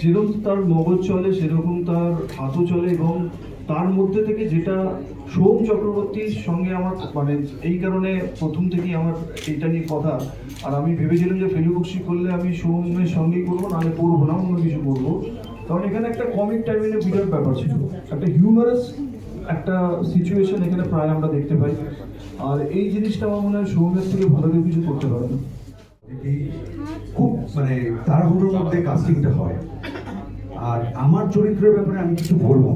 যেরকম তার মগজ চলে, সেরকম তার হাতও চলে এবং তার মধ্যে থেকে যেটা সোম চক্রবর্তীর সঙ্গে আমার মানে এই কারণে প্রথম থেকেই আমার এইটা নিয়ে কথা। আর আমি ভেবেছিলাম যে ফেলুবক্সি করলে আমি সোমের সঙ্গেই করব, নাহলে পড়ব না, অন্য কিছু করব। কারণ এখানে একটা কমিক টাইপের বিরাট ব্যাপার ছিল। একটা হিউমারাস একটা সিচুয়েশন এখানে প্রায় আমরা দেখতে পাই। আর এই জিনিসটা আমার মনে হয় সৌমের থেকে ভালো কিছু করতে পারে না এটি খুব মানে তাড়াহুড়োর মধ্যে কাস্টিংটা হয়। আর আমার চরিত্রের ব্যাপারে আমি কিছু বলব।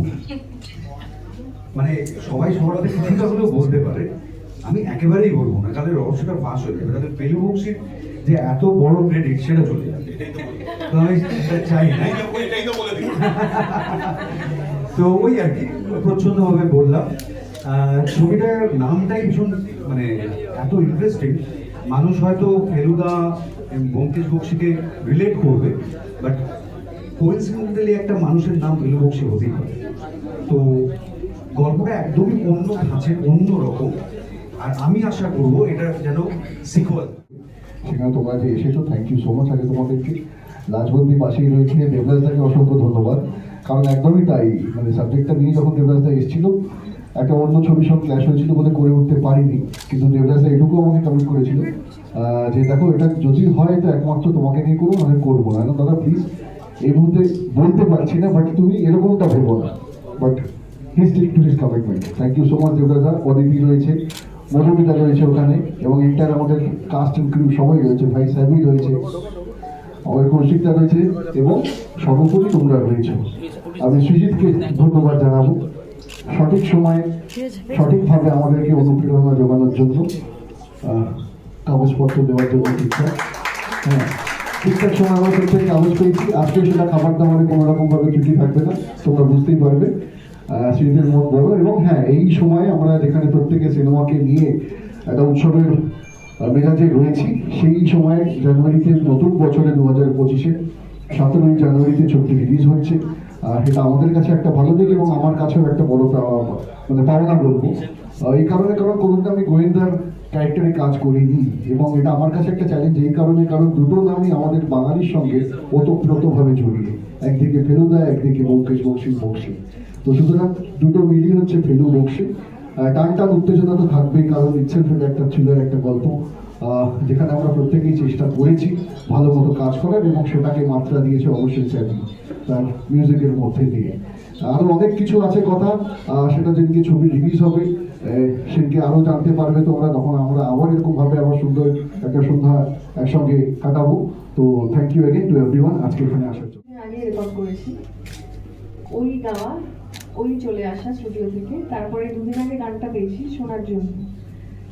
মানে সবাই সবার হাতে কিছুটা হলেও বলতে পারে। আমি একেবারেই বলব না তাহলে রহস্যটা ফাঁস হয়ে যাবে। তাহলে পেলু বক্সির যে এত বড় ক্রেডিট সেটা চলে যাবে। তো আমি চাই না। তো ওই আর কি প্রচ্ছন্নভাবে বললাম। ছবিটার নামটাই ভীষণ মানে এত ইন্টারেস্টিং মানুষ হয়তো ফেলুদা ব্যোমকেশ বক্সিকে রিলেট করবে বাট কোইন্সিডেন্টালি একটা মানুষের নাম ফেলু বক্সি হতেই পারে। তো গল্পটা একদমই অন্য ধাঁচের অন্য রকম। আর আমি আশা করব এটা যেন সিকুয়াল সেখানে তোমরা যে এসেছ থ্যাংক ইউ সো মাচ আগে তোমাদেরকে লাজবন্দি পাশেই রয়েছে। দেবরাজদাকে অসংখ্য ধন্যবাদ। কারণ একদমই তাই মানে সাবজেক্টটা নিয়ে যখন দেবরাজদা এসেছিল একটা অন্য ছবির সঙ্গে ক্ল্যাশ হয়েছিল বলে করে উঠতে পারিনি। কিন্তু দেবরাজদা এটুকু আমাকে কমিট করেছিল। যে দেখো, এটা যদি হয় তো একমাত্র তোমাকে নিয়ে করব আমি করব না। দাদা প্লিজ এই মুহূর্তে বলতে পারছি না বাট তুমি এরকমটা ভেবো না। But he stick to his commitment thank you so much Debraja Aditi রয়েছে মধুমিতা রয়েছে ওখানে, এবং এন্টার আমাদের কাস্ট অ্যান্ড সবাই রয়েছে, ভাই সাহেবই রয়েছে, আমাদের কৌশিকদা রয়েছে, এবং সর্বোপরি তোমরা রয়েছে। আমি সুজিতকে ধন্যবাদ জানাব। সঠিক সময়ে, সঠিকভাবে আমাদেরকে অনুপ্রেরণা যোগানোর জন্য কাগজপত্র দেওয়ার জন্য ঠিকঠাক হ্যাঁ ঠিকঠাক সময় আমরা প্রত্যেক কাগজ পেয়েছি। আজকে সেটা খাবার দাবারে কোনো রকমভাবে ত্রুটি থাকবে না, তোমরা বুঝতেই পারবে। স্মৃতির মন বড়। এবং হ্যাঁ এই সময়ে আমরা যেখানে প্রত্যেকে সিনেমাকে নিয়ে একটা উৎসবের মেজাজে রয়েছি, সেই সময় জানুয়ারিতে নতুন বছরে দু হাজার পঁচিশে সতেরোই জানুয়ারিতে ছবিটি রিলিজ হচ্ছে। এটা আমাদের কাছে একটা ভালো দিক এবং আমার কাছেও একটা বড় মানে পাওনা বলব। এই কারণে কারণ কোনোদিন আমি গোয়েন্দার ক্যারেক্টারে কাজ করিনি এবং এটা আমার কাছে একটা চ্যালেঞ্জ এই কারণে কারণ দুটো নামই আমাদের বাঙালির সঙ্গে ওতপ্রোতভাবে জড়িয়ে। একদিকে ফেলুদা, একদিকে বঙ্কেশ বক্সি বক্সি। তো সুতরাং দুটো মিলিয়ে হচ্ছে ফেলু বক্সি। টান টান উত্তেজনা তো থাকবেই, কারণ ইচ্ছের ফেলে একটা থ্রিলার একটা গল্প যেখানে আমরা প্রত্যেকেই চেষ্টা করেছি ভালো মতো কাজ করার এবং সেটাকে মাত্রা দিয়েছে অবশ্যই চ্যানেল তার মিউজিকের মধ্যে দিয়ে। আরও অনেক কিছু আছে কথা সেটা যেদিকে ছবি রিলিজ হবে সেদিকে আরও জানতে পারবে তোমরা, তখন আমরা আবার এরকম ভাবে আবার সুন্দর একটা সন্ধ্যা একসঙ্গে কাটাবো। তো thank you again to everyone আজকে এখানে আসার জন্য। করেছি। ওই গাওয়া, ওই চলে আসা স্টুডিও থেকে, তারপরে দুদিন আগে গানটা পেয়েছি শোনার জন্য।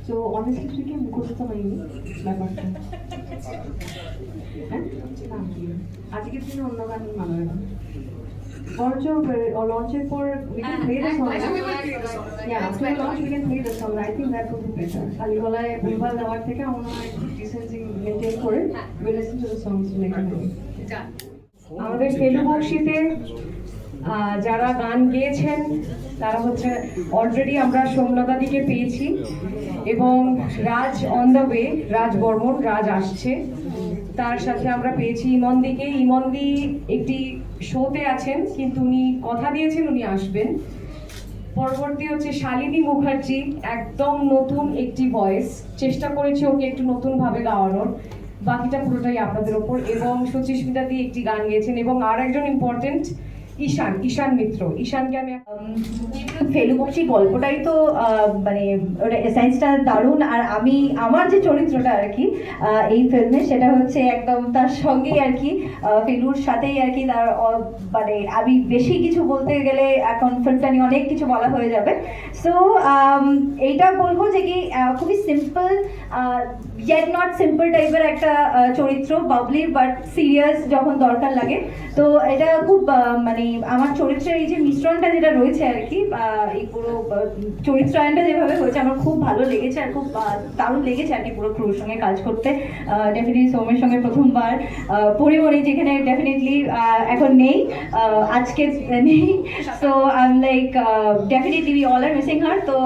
তো অনেস্টলি থেকে মুখস্থ হয়নি ব্যাপারটা। হ্যাঁ? আজকের দিনে অন্য গান ভালো লাগে বরঞ্চ লঞ্চের পর we can play the song. Yeah, after launch we can play the song. I think that would be better. খালি গলায় ভুলভাল দেওয়ার থেকে আমার মনে হয় ডিসেন্সি মেনটেন করে we listen to the songs later. আমাদের ফেলু বক্সিতে আহ, যারা গান গেয়েছেন, তারা হচ্ছে অলরেডি আমরা সোমলতাদিকে পেয়েছি এবং Raj on the way Raj Barman, Raj আসছে। তার সাথে আমরা পেয়েছি ইমনদিকে ইমনদি একটি শোতে আছেন, কিন্তু উনি কথা দিয়েছেন, উনি আসবেন। পরবর্তী হচ্ছে শালিনী মুখার্জি, একদম নতুন একটি ভয়েস চেষ্টা করেছি ওকে একটু নতুনভাবে গাওয়ানোর। বাকিটা পুরোটাই আপনাদের ওপর। এবং সুচিস্মিতা দিয়ে একটি গান গেয়েছেন এবং আর একজন ইম্পর্টেন্ট ঈশান ঈশান মিত্র। ঈশানকে আমি গল্পটাই তো মানে এসেন্সটা দারুণ। আর আমি, আমার যে চরিত্রটা আর কি এই ফিল্মে, সেটা হচ্ছে একদম তার সঙ্গেই আর কি ফেলুর সাথেই আর কি তার মানে আমি বেশি কিছু বলতে গেলে এখন ফিল্মটা নিয়ে অনেক কিছু বলা হয়ে যাবে। সো এইটা বলব যে কি খুবই সিম্পল ইয়েট নট সিম্পল টাইপের একটা চরিত্র বাবলি বাট সিরিয়াস যখন দরকার লাগে। তো এটা খুব মানে আমার চরিত্রের এই যে মিশ্রণটা যেটা রয়েছে আর কি এই পুরো চরিত্রায়নটা যেভাবে হয়েছে, আমার খুব ভালো লেগেছে আর খুব দারুণ লেগেছে আর কি পুরো ক্রুর সঙ্গে কাজ করতে। ডেফিনেটলি সৌমের সঙ্গে প্রথমবার। পরিমণি যেখানে ডেফিনেটলি এখন নেই আজকে নেই। তো I like definitely we all are missing her তো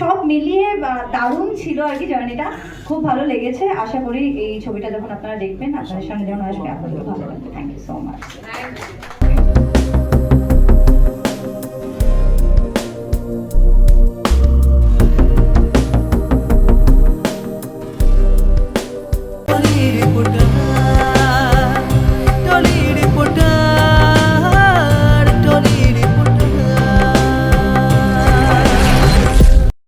সব মিলিয়ে দারুণ ছিল আর কি জার্নিটা খুব ভালো লেগেছে। আশা করি এই ছবিটা যখন আপনারা দেখবেন, আপনাদের সামনে যখন আসবে, আপনাদের ভালো লাগবে। Thank you so much